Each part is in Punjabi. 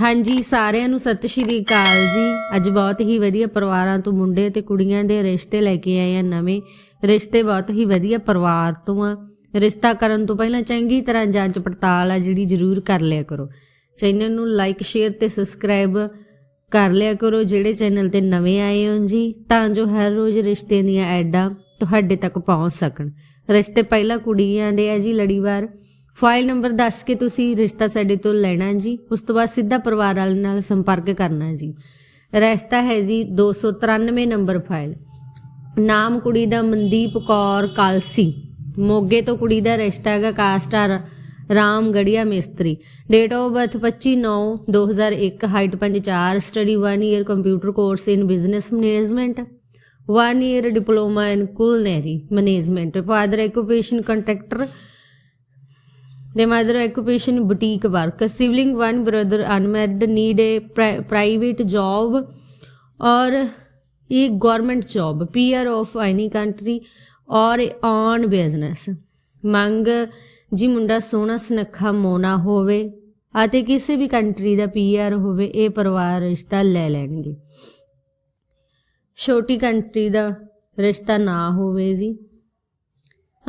ਹਾਂਜੀ, ਸਾਰਿਆਂ ਨੂੰ ਸਤਿ ਸ਼੍ਰੀ ਅਕਾਲ ਜੀ। ਅੱਜ ਬਹੁਤ ਹੀ ਵਧੀਆ ਪਰਿਵਾਰਾਂ ਤੋਂ ਮੁੰਡੇ ਤੇ ਕੁੜੀਆਂ ਦੇ ਰਿਸ਼ਤੇ ਲੈ ਕੇ ਆਏ ਆ ਨਵੇਂ। ਰਿਸ਼ਤੇ ਬਹੁਤ ਹੀ ਵਧੀਆ ਪਰਿਵਾਰ ਤੋਂ ਆ। ਰਿਸ਼ਤਾ ਕਰਨ ਤੋਂ ਪਹਿਲਾਂ ਚੰਗੀ ਤਰ੍ਹਾਂ ਜਾਂਚ ਪੜਤਾਲ ਆ ਜਿਹੜੀ ਜ਼ਰੂਰ ਕਰ ਲਿਆ ਕਰੋ। ਚੈਨਲ ਨੂੰ ਲਾਈਕ, ਸ਼ੇਅਰ ਤੇ ਸਬਸਕ੍ਰਾਈਬ ਕਰ ਲਿਆ ਕਰੋ ਜਿਹੜੇ ਚੈਨਲ ਤੇ ਨਵੇਂ ਆਏ ਹੋ ਜੀ, ਤਾਂ ਜੋ ਹਰ ਰੋਜ਼ ਰਿਸ਼ਤੇ ਦੀਆਂ ਐਡਾਂ ਤੁਹਾਡੇ ਤੱਕ ਪਹੁੰਚ ਸਕਣ। ਰਿਸ਼ਤੇ ਪਹਿਲਾਂ ਕੁੜੀਆਂ ਦੇ ਆ ਜੀ, ਲੜੀਵਾਰ। ਫਾਈਲ ਨੰਬਰ ਦੱਸ ਕੇ ਤੁਸੀਂ ਰਿਸ਼ਤਾ ਸਾਡੇ ਤੋਂ ਲੈਣਾ ਜੀ। ਉਸ ਤੋਂ ਬਾਅਦ ਸਿੱਧਾ ਪਰਿਵਾਰ ਵਾਲੇ ਨਾਲ ਸੰਪਰਕ ਕਰਨਾ ਜੀ। ਰਿਸ਼ਤਾ ਹੈ ਜੀ 293 ਨੰਬਰ ਫਾਈਲ। ਨਾਮ ਕੁੜੀ ਦਾ ਮਨਦੀਪ ਕੌਰ ਕਾਲਸੀ। ਮੋਗੇ ਤੋਂ ਕੁੜੀ ਦਾ ਰਿਸ਼ਤਾ ਹੈਗਾ ਕਾਸਟਰ ਰਾਮ ਗੜੀਆ ਮਿਸਤਰੀ date of birth 25/9/2001 height 5'4 study 1 year computer course in business management 1 year diploma in culinary management father occupation contractor The mother occupation boutique work. Sibling one brother unmarried need a pri- private job or a government job. PR of any country or on business. ਮੰਗ ਜੀ ਮੁੰਡਾ ਸੋਹਣਾ ਸੁਨੱਖਾ ਮੋਨਾ ਹੋਵੇ ਅਤੇ ਕਿਸੇ ਵੀ ਕੰਟਰੀ ਦਾ ਪੀਆਰ ਹੋਵੇ ਇਹ ਪਰਿਵਾਰ ਰਿਸ਼ਤਾ ਲੈ ਲੈਣਗੇ ਛੋਟੀ ਕੰਟਰੀ ਦਾ ਰਿਸ਼ਤਾ ਨਾ ਹੋਵੇ ਜੀ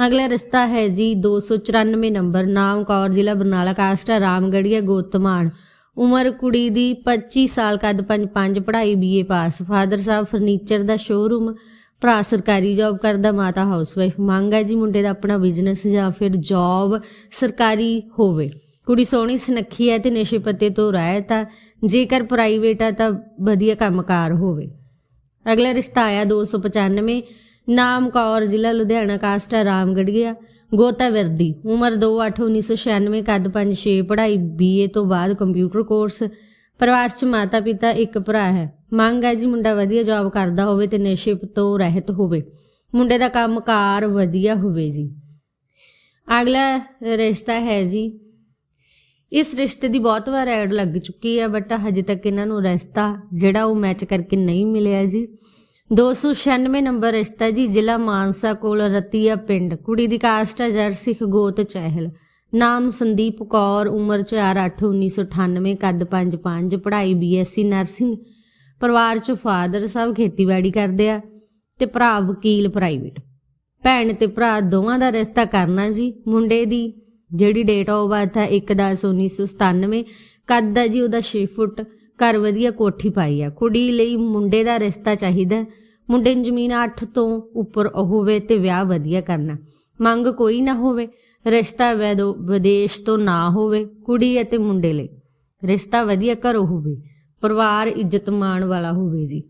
ਅਗਲਾ ਰਿਸ਼ਤਾ ਹੈ ਜੀ 294 ਨੰਬਰ, ਨਾਮ ਕੌਰ, ਜ਼ਿਲ੍ਹਾ ਬਰਨਾਲਾ, ਕਾਸਟ, ਰਾਮਗੜੀਆ, ਗੋਤਮਾਨ। ਉਮਰ ਕੁੜੀ ਦੀ 25 ਸਾਲ, ਕੱਦ 5-5 ਪੜ੍ਹਾਈ ਬੀਏ ਪਾਸ। ਫਾਦਰ ਸਾਹਿਬ ਫਰਨੀਚਰ ਦਾ ਸ਼ੋਰੂਮ ਭਰਾ ਸਰਕਾਰੀ ਜੌਬ ਕਰਦਾ, ਮਾਤਾ ਹਾਊਸਵਾਈਫ ਮੰਗ ਹੈ ਜੀ ਮੁੰਡੇ ਦਾ ਆਪਣਾ ਬਿਜ਼ਨਸ ਜਾਂ ਫਿਰ ਜੌਬ ਸਰਕਾਰੀ ਹੋਵੇ। ਕੁੜੀ ਸੋਹਣੀ, ਸੁਨੱਖੀ ਹੈ ਤੇ ਨਸ਼ੇ ਪੱਤੇ ਤੋਂ ਰਹਿਤ ਆ। ਜੇਕਰ ਪ੍ਰਾਈਵੇਟ ਆ ਤਾਂ ਵਧੀਆ ਕੰਮਕਾਰ ਹੋਵੇ। ਅਗਲਾ ਰਿਸ਼ਤਾ ਆਇਆ 295 ਨਾਮ ਕੌਰ, ਜ਼ਿਲ੍ਹਾ ਲੁਧਿਆਣਾ, ਕਾਸਟ ਹੈ ਰਾਮਗੜੀਆ ਗੋਤਾ ਵਰਦੀ, ਉਮਰ 281996 ਕੱਦ 56 ਪੜ੍ਹਾਈ ਬੀਏ ਤੋਂ ਬਾਅਦ ਕੰਪਿਊਟਰ ਕੋਰਸ ਪਰਿਵਾਰ 'ਚ ਮਾਤਾ ਪਿਤਾ ਇੱਕ ਭਰਾ ਹੈ। ਮੰਗ ਹੈ ਜੀ ਮੁੰਡਾ ਵਧੀਆ ਜੌਬ ਕਰਦਾ ਹੋਵੇ ਤੇ ਨਸ਼ੇ ਤੋਂ ਰਹਿਤ ਹੋਵੇ। ਮੁੰਡੇ ਦਾ ਕੰਮਕਾਰ ਵਧੀਆ ਹੋਵੇ ਜੀ। ਅਗਲਾ ਰਿਸ਼ਤਾ ਹੈ ਜੀ। ਇਸ ਰਿਸ਼ਤੇ ਦੀ ਬਹੁਤ ਵਾਰ ਐਡ ਲੱਗ ਚੁੱਕੀ ਹੈ ਬਟ ਹਜੇ ਤੱਕ ਇਹਨਾਂ ਨੂੰ ਰਿਸ਼ਤਾ ਜਿਹੜਾ ਉਹ ਮੈਚ ਕਰਕੇ ਨਹੀਂ ਮਿਲਿਆ ਜੀ। 296 ਨੰਬਰ ਰਿਸ਼ਤਾ ਜੀ, ਜ਼ਿਲ੍ਹਾ ਮਾਨਸਾ ਕੋਲ ਰਤੀਆ ਪਿੰਡ। ਕੁੜੀ ਦੀ ਕਾਸਟ ਹੈ ਜਰਸਿਖ ਗੋਤ ਚਹਿਲ। ਨਾਮ ਸੰਦੀਪ ਕੌਰ, ਉਮਰ 4/8/1998 ਕੱਦ 5-5 ਪੜ੍ਹਾਈ ਬੀਐਸਸੀ ਨਰਸਿੰਗ। ਪਰਿਵਾਰ ਚ ਫਾਦਰ ਸਾਹਿਬ ਖੇਤੀਬਾੜੀ ਕਰਦੇ ਆ ਤੇ ਭਰਾ ਵਕੀਲ ਪ੍ਰਾਈਵੇਟ। ਭੈਣ ਤੇ ਭਰਾ ਦੋਵਾਂ ਦਾ ਰਿਸ਼ਤਾ ਕਰਨਾ ਜੀ। ਮੁੰਡੇ ਦੀ ਜਿਹੜੀ ਡੇਟ ਆਫ ਬਰਥ ਹੈ 1/10/1997 ਕੱਦ ਦਾ ਜੀ, ਉਹਦਾ 6 ਫੁੱਟ। ਘਰ ਵਧੀਆ ਕੋਠੀ ਪਾਈ ਆ। ਕੁੜੀ ਲਈ ਮੁੰਡੇ ਦਾ ਰਿਸ਼ਤਾ ਚਾਹੀਦਾ ਮੁੰਡੇ ਨੂੰ ਜ਼ਮੀਨ 8 ਤੋਂ ਉੱਪਰ ਹੋਵੇ ਤੇ ਵਿਆਹ ਵਧੀਆ ਕਰਨਾ। ਮੰਗ ਕੋਈ ਨਾ ਹੋਵੇ। ਰਿਸ਼ਤਾ ਵੈਦੋ- ਵਿਦੇਸ਼ ਤੋਂ ਨਾ ਹੋਵੇ ਕੁੜੀ ਅਤੇ ਮੁੰਡੇ ਲਈ। ਰਿਸ਼ਤਾ ਵਧੀਆ ਘਰੋਂ ਹੋਵੇ। ਪਰਿਵਾਰ ਇੱਜ਼ਤ ਮਾਣ ਵਾਲਾ ਹੋਵੇ ਜੀ।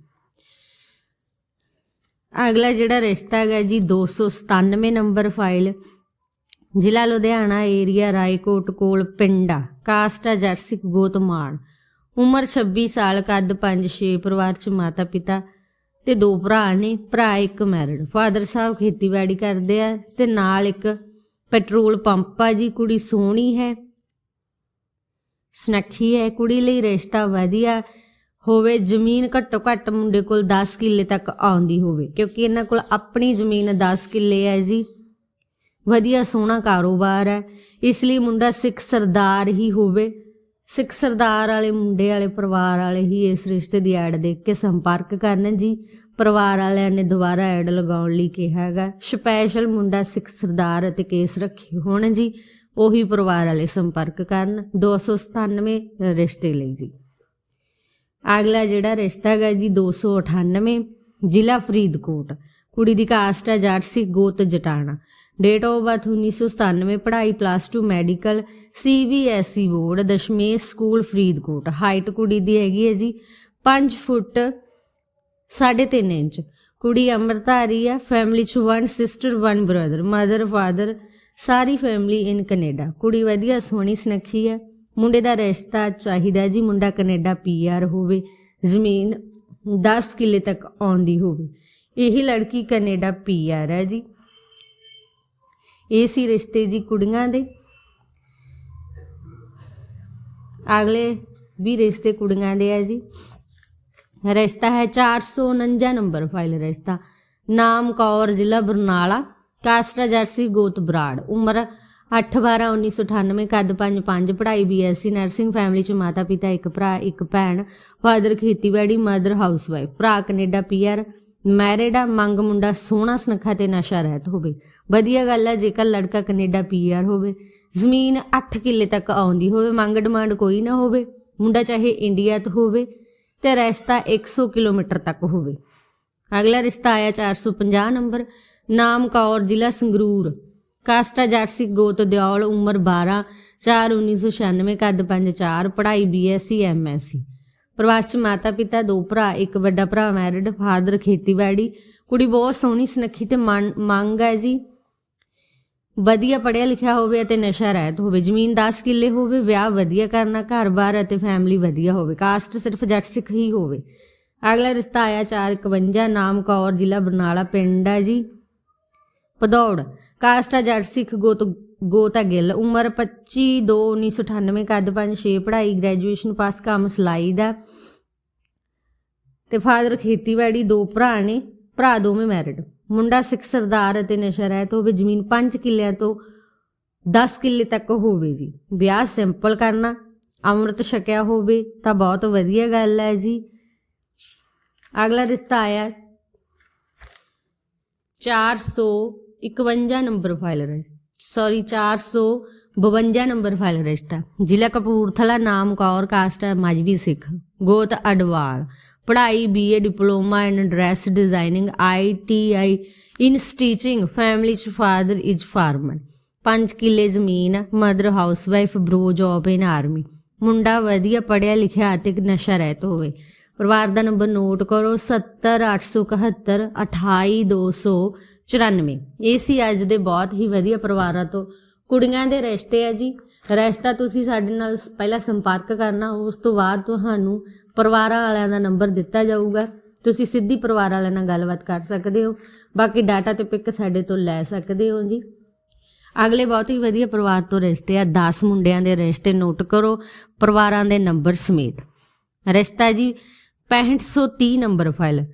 ਅਗਲਾ ਜਿਹੜਾ ਰਿਸ਼ਤਾ ਹੈਗਾ ਜੀ 297 ਨੰਬਰ ਫਾਈਲ। ਜ਼ਿਲ੍ਹਾ ਲੁਧਿਆਣਾ ਏਰੀਆ, ਰਾਏਕੋਟ ਕੋਲ ਪਿੰਡਾ ਕਾਸਟਾ ਜਰਸੀ ਗੋਤਮਾਨ ਉਮਰ 26 ਸਾਲ, ਕੱਦ 5-6 ਪਰਿਵਾਰ ਚ ਮਾਤਾ ਪਿਤਾ ਤੇ ਦੋ ਭਰਾ ਨੇ, ਭਰਾ ਇੱਕ ਮੈਰਿਡ। ਫਾਦਰ ਸਾਹਿਬ ਖੇਤੀਬਾੜੀ ਕਰਦੇ ਆ ਤੇ ਨਾਲ ਇੱਕ ਪੈਟਰੋਲ ਪੰਪ ਆ ਜੀ, ਕੁੜੀ ਸੋਹਣੀ ਹੈ, ਸੁਨੱਖੀ ਹੈ, ਕੁੜੀ ਲਈ ਰਿਸ਼ਤਾ ਵਧੀਆ ਹੋਵੇ, ਜ਼ਮੀਨ ਘੱਟੋ ਘੱਟ ਮੁੰਡੇ ਕੋਲ 10 ਕਿੱਲੇ ਤੱਕ ਆਉਂਦੀ ਹੋਵੇ, ਕਿਉਂਕਿ ਇਹਨਾਂ ਕੋਲ ਆਪਣੀ ਜ਼ਮੀਨ 10 ਕਿੱਲੇ ਹੈ ਜੀ। ਵਧੀਆ ਸੋਹਣਾ ਕਾਰੋਬਾਰ ਹੈ, ਇਸ ਲਈ ਮੁੰਡਾ ਸਿੱਖ ਸਰਦਾਰ ਹੀ ਹੋਵੇ। ਸਿੱਖ ਸਰਦਾਰ ਵਾਲੇ, ਮੁੰਡੇ ਵਾਲੇ, ਪਰਿਵਾਰ ਵਾਲੇ ਹੀ ਇਸ ਰਿਸ਼ਤੇ ਦੀ ਐਡ ਦੇਖ ਕੇ ਸੰਪਰਕ ਕਰਨ ਜੀ। ਪਰਿਵਾਰ ਵਾਲਿਆਂ ਨੇ ਦੁਬਾਰਾ ਐਡ ਲਗਾਉਣ ਲਈ ਕਿਹਾ ਹੈਗਾ। ਸਪੈਸ਼ਲ ਮੁੰਡਾ ਸਿੱਖ ਸਰਦਾਰ ਅਤੇ ਕੇਸ ਰੱਖੇ ਹੋਣ ਜੀ। ਉਹੀ ਪਰਿਵਾਰ ਵਾਲੇ ਸੰਪਰਕ ਕਰਨ। 297 ਰਿਸ਼ਤੇ ਲਈ ਜੀ। ਅਗਲਾ ਜਿਹੜਾ ਰਿਸ਼ਤਾ ਹੈਗਾ ਜੀ 298 ਜ਼ਿਲ੍ਹਾ ਫਰੀਦਕੋਟ। ਕੁੜੀ ਦੀ ਕਾਸਟ ਹੈ ਜਰਸੀ ਗੋਤ ਜਟਾਣਾ। ਡੇਟ ਆਫ ਬਰਥ 1997 ਪੜ੍ਹਾਈ plus 2 medical CBSE board Dashmesh school Faridkot height ਕੁੜੀ ਦੀ ਹੈਗੀ ਹੈ ਜੀ 5 ਫੁੱਟ 3.5 ਇੰਚ। ਕੁੜੀ ਅੰਮ੍ਰਿਤਧਾਰੀ ਆ ਫੈਮਿਲੀ ਚ one sister one brother mother father sorry family in Canada ਕੁੜੀ ਵਧੀਆ, ਸੋਹਣੀ, ਸੁਨੱਖੀ ਹੈ। ਮੁੰਡੇ ਦਾ ਰਿਸ਼ਤਾ ਚਾਹੀਦਾ ਜੀ, ਮੁੰਡਾ ਕੈਨੇਡਾ ਪੀਆਰ ਹੋਵੇ, ਜ਼ਮੀਨ 10 ਕਿੱਲੇ ਤੱਕ ਆਉਂਦੀ ਹੋਵੇ। ਇਹੀ ਲੜਕੀ ਕੈਨੇਡਾ ਪੀਆਰ ਹੈ ਜੀ। ਇਹ ਸੀ ਰਿਸ਼ਤੇ ਜੀ ਕੁੜੀਆਂ ਦੇ। ਅਗਲੇ ਵੀ ਰਿਸ਼ਤੇ ਕੁੜੀਆਂ ਦੇ ਆ ਜੀ। ਰਿਸ਼ਤਾ ਹੈ 449 ਨੰਬਰ ਫਾਈਲ ਰਿਸ਼ਤਾ। ਨਾਮ ਕੌਰ, ਜ਼ਿਲ੍ਹਾ ਬਰਨਾਲਾ। ਕਾਸਟਾ ਜਰਸੀ ਗੋਤ ਬਰਾੜ। ਉਮਰ 8/12/1998 ਕੱਦ 5-5 ਪੜ੍ਹਾਈ ਬੀਐਸਸੀ ਨਰਸਿੰਗ ਫੈਮਿਲੀ ਚ ਮਾਤਾ ਪਿਤਾ, ਇੱਕ ਭਰਾ, ਇੱਕ ਭੈਣ, ਫਾਦਰ ਖੇਤੀਬਾੜੀ, ਮਦਰ ਹਾਊਸਵਾਈਫ, ਭਰਾ ਕੈਨੇਡਾ ਪੀਆਰ ਮੈਰਿਡ ਆ, ਮੰਗ ਮੁੰਡਾ ਸੋਹਣਾ ਸੁਨੱਖਾ ਤੇ ਨਸ਼ਾ ਰਹਿਤ ਹੋਵੇ। ਵਧੀਆ ਗੱਲ ਆ, ਜੇਕਰ ਲੜਕਾ ਕੈਨੇਡਾ ਪੀਆਰ ਹੋਵੇ, ਜ਼ਮੀਨ 8 ਕਿੱਲੇ ਤੱਕ ਆਉਂਦੀ ਹੋਵੇ, ਮੰਗ ਡਿਮਾਂਡ ਕੋਈ ਨਾ ਹੋਵੇ, ਮੁੰਡਾ ਚਾਹੇ ਇੰਡੀਆ ਤੋਂ ਹੋਵੇ ਤੇ ਰਸਤਾ 100 ਕਿਲੋਮੀਟਰ ਤੱਕ ਹੋਵੇ। ਅਗਲਾ ਰਿਸ਼ਤਾ ਆਇਆ 450 ਨੰਬਰ, ਨਾਮ ਕੌਰ, ਜ਼ਿਲ੍ਹਾ ਸੰਗਰੂਰ। ਕਾਸਟਾ ਜਰਸੀ, ਗੋਤ, ਦਿਓਲ, ਉਮਰ 12 4 1996 ਕੱਦ 5 4 ਪੜ੍ਹਾਈ ਬੀਐਸਸੀ ਐਮਐਸਸੀ ਪਰਿਵਾਰ ਚ ਮਾਤਾ ਪਿਤਾ, ਦੋ ਭਰਾ, ਇੱਕ ਵੱਡਾ ਭਰਾ ਮੈਰਿਡ ਫਾਦਰ ਖੇਤੀਬਾੜੀ। ਕੁੜੀ ਬਹੁਤ ਸੋਹਣੀ, ਸੁਨੱਖੀ ਤੇ ਮੰਗ ਹੈ ਜੀ। ਵਧੀਆ ਪੜ੍ਹਿਆ ਲਿਖਿਆ ਹੋਵੇ ਅਤੇ ਨਸ਼ਾ ਰਹਿਤ ਹੋਵੇ। ਜ਼ਮੀਨ 10 ਕਿੱਲੇ ਹੋਵੇ, ਵਿਆਹ ਵਧੀਆ ਕਰਨਾ, ਘਰ-ਬਾਰ ਅਤੇ ਫੈਮਿਲੀ ਵਧੀਆ ਹੋਵੇ। ਕਾਸਟ ਸਿਰਫ ਜੱਟ ਸਿੱਖ ਹੀ ਹੋਵੇ। ਅਗਲਾ ਰਿਸ਼ਤਾ ਆਇਆ 451 ਨਾਮ ਕੌਰ, ਜ਼ਿਲ੍ਹਾ ਬਰਨਾਲਾ, ਪਿੰਡ ਹੈ ਜੀ। ਪਦੌੜ ਕਾਸਟ ਆ ਜੱਟ ਸਿੱਖ, ਗੋਤ ਗੋਤਾ ਗਿੱਲ। ਉਮਰ 25 2 1998 ਕੱਦ 5 6 ਪੜ੍ਹਾਈ ਗ੍ਰੈਜੂਏਸ਼ਨ ਪਾਸ ਕੰਮ ਸਿਲਾਈ ਦਾ। ਤੇ ਫਾਦਰ ਖੇਤੀਬਾੜੀ, ਦੋ ਭਰਾ ਨੇ, ਭਰਾ ਦੋਵੇਂ ਮੈਰਿਡ ਮੁੰਡਾ ਸਿੱਖ ਸਰਦਾਰ ਅਤੇ ਨਸ਼ਾ ਰਹਿਤ ਹੋਵੇ ਜ਼ਮੀਨ 5 ਕਿੱਲਿਆਂ ਤੋਂ 10 ਕਿੱਲੇ ਤੱਕ ਹੋਵੇ ਜੀ। ਵਿਆਹ ਸਿੰਪਲ ਕਰਨਾ, ਅੰਮ੍ਰਿਤ ਛਕਿਆ ਹੋਵੇ, ਤਾਂ ਬਹੁਤ ਵਧੀਆ ਗੱਲ ਹੈ ਜੀ। ਅਗਲਾ ਰਿਸ਼ਤਾ ਆਇਆ 451 ਨੰਬਰ ਫਾਈਲ ਹੈ ਸੌਰੀ 452 ਨੰਬਰ ਫਾਈਲ ਰਿਸ਼ਤਾ ਜ਼ਿਲ੍ਹਾ ਕਪੂਰਥਲਾ ਨਾਮ ਕੌਰ ਕਾਸਟ ਹੈ ਮਾਜਵੀ ਸਿੱਖ ਗੋਤ ਅਡਵਾਲ ਪੜ੍ਹਾਈ BA diploma in dress designing ITI in stitching family ਚ ਫਾਦਰ ਇਜ਼ ਫਾਰਮਰ ਪੰਜ ਕਿੱਲੇ ਜ਼ਮੀਨ mother housewife bro job in army ਮੁੰਡਾ ਵਧੀਆ ਪੜ੍ਹਿਆ ਲਿਖਿਆ ਅਤੇ ਨਸ਼ਾ ਰਹਿਤ ਹੋਵੇ। ਪਰਿਵਾਰ ਦਾ ਨੰਬਰ ਨੋਟ ਕਰੋ 70871 28294 ਇਹ ਸੀ ਅੱਜ ਦੇ ਬਹੁਤ ਹੀ ਵਧੀਆ ਪਰਿਵਾਰਾਂ ਤੋਂ। ਕੁੜੀਆਂ ਦੇ ਰਿਸ਼ਤੇ ਆ ਜੀ। ਰਿਸ਼ਤਾ ਤੁਸੀਂ ਸਾਡੇ ਨਾਲ ਸ- ਪਹਿਲਾਂ ਸੰਪਰਕ ਕਰਨਾ, ਉਸ ਤੋਂ ਬਾਅਦ ਤੁਹਾਨੂੰ ਪਰਿਵਾਰਾਂ ਵਾਲਿਆਂ ਦਾ ਨੰਬਰ ਦਿੱਤਾ ਜਾਊਗਾ। ਤੁਸੀਂ ਸਿੱਧੀ ਪਰਿਵਾਰ ਵਾਲਿਆਂ ਨਾਲ ਗੱਲਬਾਤ ਕਰ ਸਕਦੇ ਹੋ। ਬਾਕੀ ਡਾਟਾ ਤੇ ਪਿਕ ਸਾਡੇ ਤੋਂ ਲੈ ਸਕਦੇ ਹੋ ਜੀ। ਅਗਲੇ ਬਹੁਤ ਹੀ ਵਧੀਆ ਪਰਿਵਾਰ ਤੋਂ ਰਿਸ਼ਤੇ ਆ। 10 ਮੁੰਡਿਆਂ ਦੇ ਰਿਸ਼ਤੇ ਨੋਟ ਕਰੋ। ਪਰਿਵਾਰਾਂ ਦੇ ਨੰਬਰ ਸਮੇਤ। ਰਿਸ਼ਤਾ ਜੀ 6530 ਨੰਬਰ ਫਾਈਲ।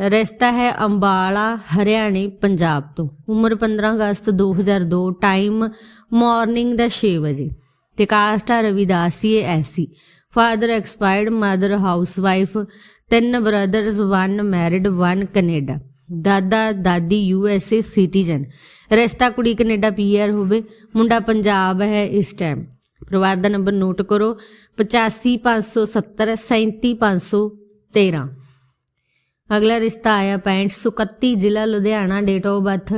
ਰਿਸ਼ਤਾ ਹੈ ਅੰਬਾਲਾ, ਹਰਿਆਣੇ, ਪੰਜਾਬ ਤੋਂ। ਉਮਰ 15 ਅਗਸਤ 2002 ਟਾਈਮ ਮਾਰਨਿੰਗ ਦਾ 6 ਵਜੇ। ਤੇ ਕਾਸਟ ਆ Ravidasi SC. Father expired mother housewife ਤਿੰਨ brothers one married one Canada ਦਾਦਾ, ਦਾਦੀ ਯੂ ਐਸ ਏ ਸਿਟੀਜ਼ਨ ਰਿਸ਼ਤਾ ਕੁੜੀ ਕੈਨੇਡਾ ਪੀਆਰ ਹੋਵੇ, ਮੁੰਡਾ ਪੰਜਾਬ ਹੈ ਇਸ ਟਾਈਮ ਪਰਿਵਾਰ ਦਾ ਨੰਬਰ ਨੋਟ ਕਰੋ 85570 37513 ਅਗਲਾ ਰਿਸ਼ਤਾ ਆਇਆ 6531 ਜ਼ਿਲ੍ਹਾ ਲੁਧਿਆਣਾ ਡੇਟ ਆਫ ਬਰਥ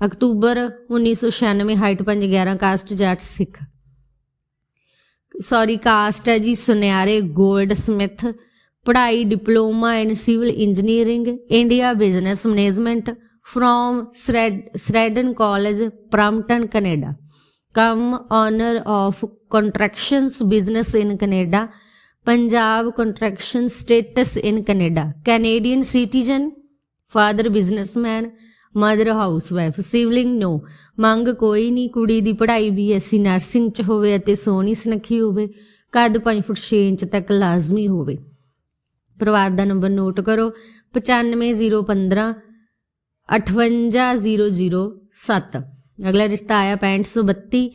ਅਕਤੂਬਰ 1996 height 511 caste Jatt, Sikh. Sorry caste ਹੈ ਜੀ ਸੁਨਿਆਰੇ ਗੋਲਡ ਸਮਿਥ ਪੜ੍ਹਾਈ, diploma in civil engineering, India business management, from Sheridan college Brampton Canada. Cum owner of constructions business in Canada Punjab construction status in Canada. Canadian citizen, father businessman, mother housewife, sibling, no. ਮੰਗ ਕੋਈ ਨਹੀਂ, ਕੁੜੀ ਦੀ ਪੜ੍ਹਾਈ ਬੀਐਸਸੀ ਨਰਸਿੰਗ ਚ ਹੋਵੇ ਅਤੇ ਸੋਹਣੀ ਸੁਨੱਖੀ ਹੋਵੇ, ਕੱਦ 5 ਫੁੱਟ 6 ਇੰਚ ਤੱਕ ਲਾਜ਼ਮੀ ਹੋਵੇ। ਪਰਿਵਾਰ ਦਾ ਨੰਬਰ ਨੋਟ ਕਰੋ 95015 58007 ਅਗਲਾ ਰਿਸ਼ਤਾ ਆਇਆ 6532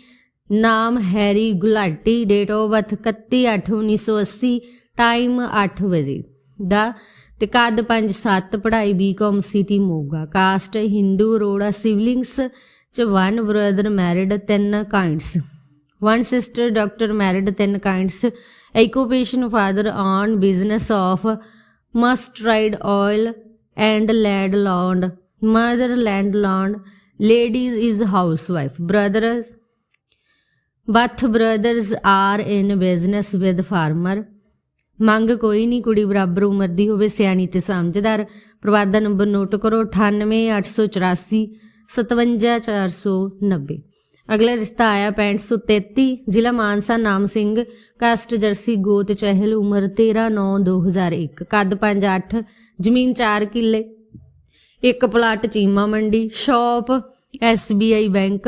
ਨਾਮ Harry Gulati date of birth 31/8/1980 time 8 ਵਜੇ ਦਾ ਤੇ ਕੱਦ 5-7 ਪੜ੍ਹਾਈ BCom city Moga caste Hindu Rora siblings ਚ ਵਨ ਬ੍ਰਦਰ ਮੈਰਿਡ ਤਿੰਨ kids one sister doctor married ਤਿੰਨ kids occupation father on business of mustard oil and landlord mother landlord ladies is housewife brother both brothers are in business with farmer ਮੰਗ ਕੋਈ ਨਹੀਂ ਕੁੜੀ ਬਰਾਬਰ ਉਮਰ ਦੀ ਹੋਵੇ, ਸਿਆਣੀ ਤੇ ਸਮਝਦਾਰ। ਪਰਿਵਾਰ ਦਾ ਨੰਬਰ ਨੋਟ ਕਰੋ 98884 57490 ਅਗਲਾ ਰਿਸ਼ਤਾ ਆਇਆ 6533 ਜ਼ਿਲ੍ਹਾ ਮਾਨਸਾ, ਨਾਮ ਸਿੰਘ। ਕਾਸਟ ਜਰਸੀ, ਗੋਤ, ਚਹਿਲ, ਉਮਰ 13/9/2001 ਕੱਦ 5-8 ਜ਼ਮੀਨ 4 ਕਿੱਲੇ। ਇੱਕ plot Cheema Mandi, shop SBI bank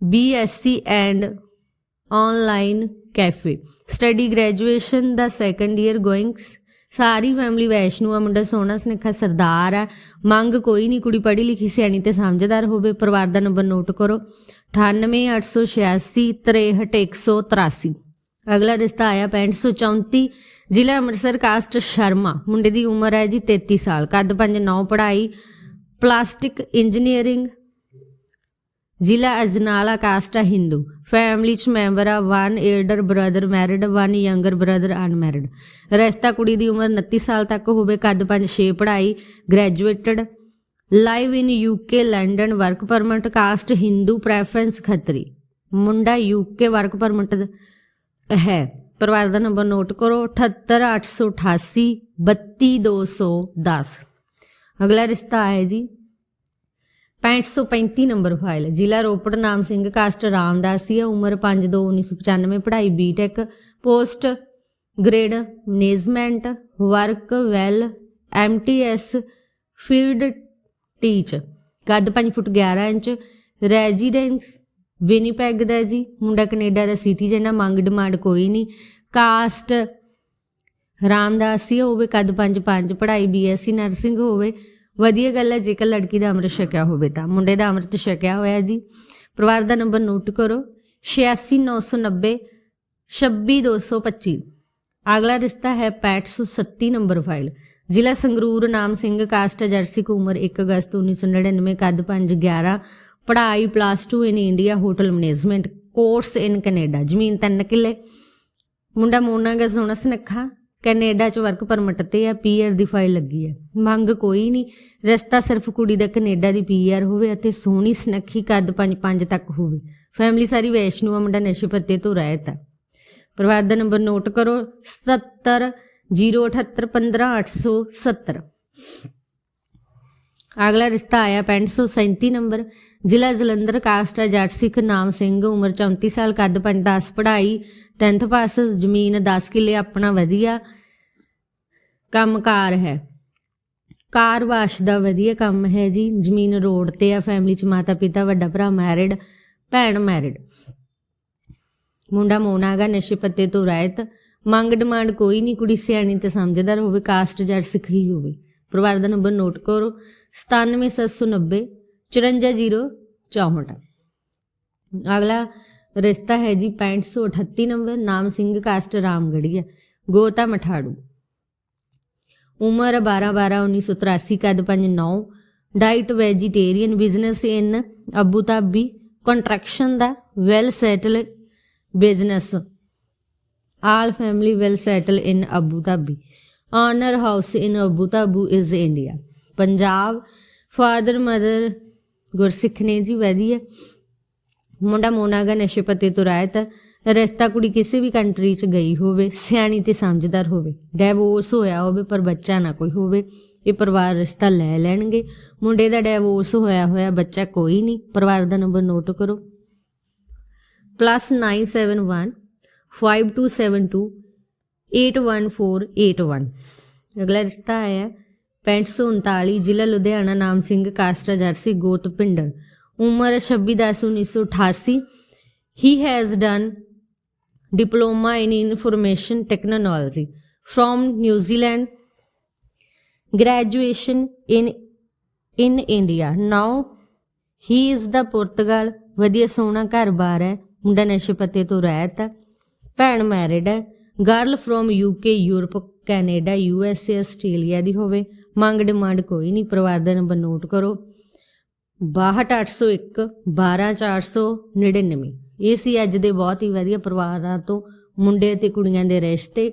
BSc and online cafe study graduation the second year going ਸਾਰੀ ਫੈਮਿਲੀ ਵੈਸ਼ਨੂ ਆ, ਮੁੰਡਾ ਸੋਹਣਾ ਸੁਨੱਖਾ ਸਰਦਾਰ ਆ। ਮੰਗ ਕੋਈ ਨਹੀਂ ਕੁੜੀ ਪੜ੍ਹੀ ਲਿਖੀ ਸਿਆਣੀ ਤੇ ਸਮਝਦਾਰ ਹੋਵੇ, ਪਰਿਵਾਰ ਦਾ ਨੰਬਰ ਨੋਟ ਕਰੋ। 98886 63183 ਅਗਲਾ ਰਿਸ਼ਤਾ ਆਇਆ 6534 ਜ਼ਿਲ੍ਹਾ ਅੰਮ੍ਰਿਤਸਰ ਕਾਸਟ ਸ਼ਰਮਾ। ਮੁੰਡੇ ਦੀ ਉਮਰ ਹੈ ਜੀ 33 ਸਾਲ। ਕੱਦ 5'9 ਪੜ੍ਹਾਈ। ਪਲਾਸਟਿਕ ਇੰਜੀਨੀਅਰਿੰਗ ਜ਼ਿਲ੍ਹਾ ਅਜਨਾਲਾ ਕਾਸਟ ਆ ਹਿੰਦੂ ਫੈਮਿਲੀ ਚ ਮੈਂਬਰ ਆ one elder brother married one younger brother unmarried ਰਸਤਾ ਕੁੜੀ ਦੀ ਉਮਰ 29 ਸਾਲ ਤੱਕ ਹੋਵੇ, ਕੱਦ 5-6 ਪੜ੍ਹਾਈ graduated live in UK London work permit caste Hindu preference Khatri. ਮੁੰਡਾ ਯੂਕੇ ਵਰਕ ਪਰਮਿਟ ਹੈ। ਪਰਿਵਾਰ ਦਾ ਨੰਬਰ ਨੋਟ ਕਰੋ 78888 32210 ਅਗਲਾ ਰਿਸ਼ਤਾ ਹੈ ਜੀ। 6535 ਨੰਬਰ ਫਾਈਲ ਜ਼ਿਲ੍ਹਾ ਰੋਪੜ ਨਾਮ ਸਿੰਘ ਕਾਸਟ ਰਾਮਦਾਸੀ ਉਮਰ 5/2/1995 ਪੜ੍ਹਾਈ BTech post grad management, work well MTS field teach. ਕੱਦ 5 ਫੁੱਟ 11 ਇੰਚ, ਰੈਜ਼ੀਡੈਂਸ ਵਿਨੀਪੈਗ ਦਾ ਜੀ। ਮੁੰਡਾ ਕੈਨੇਡਾ ਦਾ ਸਿਟੀਜ਼ਨ ਆ ਮੰਗ ਡਿਮਾਂਡ ਕੋਈ ਨਹੀਂ। ਕਾਸਟ ਰਾਮਦਾਸੀ ਹੋਵੇ, ਕੱਦ 5 5 ਪੜ੍ਹਾਈ ਬੀਐਸਸੀ ਨਰਸਿੰਗ ਹੋਵੇ। ਵਧੀਆ ਗੱਲ ਹੈ, ਜੇਕਰ ਲੜਕੀ ਦਾ ਅੰਮ੍ਰਿਤ ਛਕਿਆ ਹੋਵੇ ਤਾਂ। ਮੁੰਡੇ ਦਾ ਅੰਮ੍ਰਿਤ ਛਕਿਆ ਹੋਇਆ ਜੀ। ਪਰਿਵਾਰ ਦਾ ਨੰਬਰ ਨੋਟ ਕਰੋ। 86990 26225 ਅਗਲਾ ਰਿਸ਼ਤਾ ਹੈ 6537 ਨੰਬਰ ਫਾਈਲ। ਜ਼ਿਲ੍ਹਾ ਸੰਗਰੂਰ, ਨਾਮ ਸਿੰਘ, ਕਾਸਟ ਜਰਸੀ ਕੋ ਉਮਰ 1 ਅਗਸਤ 1999 ਕੱਦ 5 11 ਪੜ੍ਹਾਈ plus 2 in India hotel management course in Canada ਜ਼ਮੀਨ 3 ਕਿੱਲੇ। ਮੁੰਡਾ ਮੋਨਾ ਗਾ ਸੋਹਣਾ ਸੁਨੱਖਾ। ਕੈਨੇਡਾ ਚ ਵਰਕ ਪਰਮਿਟ ਤੇ ਆ ਪੀਆਰ ਦੀ ਫਾਈਲ ਲੱਗੀ ਹੈ ਮੰਗ ਕੋਈ ਨਹੀਂ ਰਸਤਾ ਸਿਰਫ ਕੁੜੀ ਦਾ ਕੈਨੇਡਾ ਦੀ ਪੀਆਰ ਹੋਵੇ ਅਤੇ ਸੋਹਣੀ ਸੁਨੱਖੀ ਕੱਦ 5-5 ਤੱਕ ਹੋਵੇ। ਫੈਮਿਲੀ ਸਾਰੀ ਵੈਸ਼ਨੂ ਆ, ਮੁੰਡਾ ਨਸ਼ੇ ਪੱਤੇ ਤੋਂ ਰਹਿਤ ਹੈ ਪਰਿਵਾਰ ਦਾ ਨੰਬਰ ਨੋਟ ਕਰੋ 77 078 15 870 ਅਗਲਾ ਰਿਸ਼ਤਾ ਆਇਆ 6537 ਨੰਬਰ, ਜ਼ਿਲ੍ਹਾ ਜਲੰਧਰ, ਕਾਸਟ ਜੱਟ ਸਿੱਖ ਨਾਮ ਸਿੰਘ, ਉਮਰ 34 ਸਾਲ, ਕੱਦ 5-10 ਪੜ੍ਹਾਈ 10th ਪਾਸ, ਜ਼ਮੀਨ 10 ਕਿੱਲੇ, ਆਪਣਾ ਵਧੀਆ ਕੰਮਕਾਰ ਹੈ। ਕਾਰ ਵਾਸ਼ ਦਾ ਵਧੀਆ ਕੰਮ ਹੈ ਜੀ, ਜ਼ਮੀਨ ਰੋਡ ਤੇ ਆ ਫੈਮਿਲੀ ਚ ਮਾਤਾ ਪਿਤਾ ਵੱਡਾ ਭਰਾ ਮੈਰਿਡ ਭੈਣ ਮੈਰਿਡ ਮੁੰਡਾ ਮੋਨਾਗਾ ਨਸ਼ੇ ਪੱਤੇ ਤੋਂ ਰਹਿਤ ਮੰਗ ਡਿਮਾਂਡ ਕੋਈ ਨਹੀਂ ਕੁੜੀ ਸਿਆਣੀ ਤੇ ਸਮਝਦਾਰ ਹੋਵੇ, ਕਾਸਟ ਜੱਟ ਸਿੱਖ ਹੀ ਹੋਵੇ। ਪਰਿਵਾਰ ਦਾ ਨੰਬਰ ਨੋਟ ਕਰੋ। 97790 54064 ਅਗਲਾ ਰਿਸ਼ਤਾ ਹੈ ਜੀ 6538 ਨੰਬਰ, ਨਾਮ ਸਿੰਘ ਕਾਸਟ ਰਾਮਗੜੀਆ, ਗੋਤਾ ਮਠਾੜੂ। ਉਮਰ 12 12 1983 ਕੱਦ 59 diet vegetarian business in Abu Dhabi construction the well settle business. All family well settle in Abu Dhabi owner house in Abu Dhabi is India. Punjab father, mother Gursikh ਨੇ ਜੀ ਵਧੀਆ ਮੁੰਡਾ ਮੋਨਾਗਾ ਨਸ਼ੇ ਪੱਤੇ ਤੋਂ ਰਹਿਤ ਰਿਸ਼ਤਾ ਕੁੜੀ ਕਿਸੇ ਵੀ ਕੰਟਰੀ 'ਚ ਗਈ ਹੋਵੇ, ਸਿਆਣੀ ਤੇ ਸਮਝਦਾਰ ਹੋਵੇ ਡਿਵੋਰਸ ਹੋਇਆ ਹੋਵੇ, ਪਰ ਬੱਚਾ ਨਾ ਕੋਈ ਹੋਵੇ, ਇਹ ਪਰਿਵਾਰ ਰਿਸ਼ਤਾ ਲੈ ਲੈਣਗੇ। ਮੁੰਡੇ ਦਾ ਡਿਵੋਰਸ ਹੋਇਆ ਹੋਇਆ ਬੱਚਾ ਕੋਈ ਨਹੀਂ, ਪਰਿਵਾਰ ਦਾ ਨੰਬਰ ਨੋਟ ਕਰੋ। +971 5272 81481 ਅਗਲਾ ਰਿਸ਼ਤਾ ਆਇਆ 6539 ਜ਼ਿਲ੍ਹਾ ਲੁਧਿਆਣਾ ਨਾਮ ਸਿੰਘ ਕਾਸਟਾ ਜਰਸੀ ਗੋਤ ਪਿੰਡਰ ਉਮਰ 26/10/1988 he has done diploma in information technology from New Zealand graduation in in India. Now he is the Portugal. ਵਧੀਆ ਸੋਹਣਾ ਘਰ-ਬਾਰ ਹੈ ਮੁੰਡਾ ਨਸ਼ੇ ਪੱਤੇ ਤੋਂ ਰਹਿਤ ਹੈ ਭੈਣ ਮੈਰਿਡ ਹੈ girl from UK Europe Canada USA Australia ਦੀ ਹੋਵੇ ਮੰਗ ਡਿਮਾਂਡ ਕੋਈ ਨਹੀਂ, ਪਰਿਵਾਰ ਦਾ ਨੰਬਰ ਨੋਟ ਕਰੋ। 62801 12499 ਇਹ ਸੀ ਅੱਜ ਦੇ ਬਹੁਤ ਹੀ ਵਧੀਆ ਪਰਿਵਾਰਾਂ ਤੋਂ ਮੁੰਡੇ ਤੇ ਕੁੜੀਆਂ ਦੇ ਰਿਸ਼ਤੇ।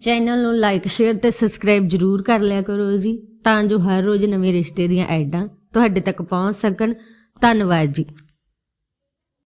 ਚੈਨਲ ਨੂੰ ਲਾਈਕ, ਸ਼ੇਅਰ ਤੇ ਸਬਸਕ੍ਰਾਈਬ ਜਰੂਰ ਕਰ ਲਿਆ ਕਰੋ ਜੀ, ਤਾਂ ਜੋ ਹਰ ਰੋਜ਼ ਨਵੇਂ ਰਿਸ਼ਤੇ ਦੀਆਂ ਐਡਾਂ ਤੁਹਾਡੇ ਤੱਕ ਪਹੁੰਚ ਸਕਣ। ਧੰਨਵਾਦ ਜੀ।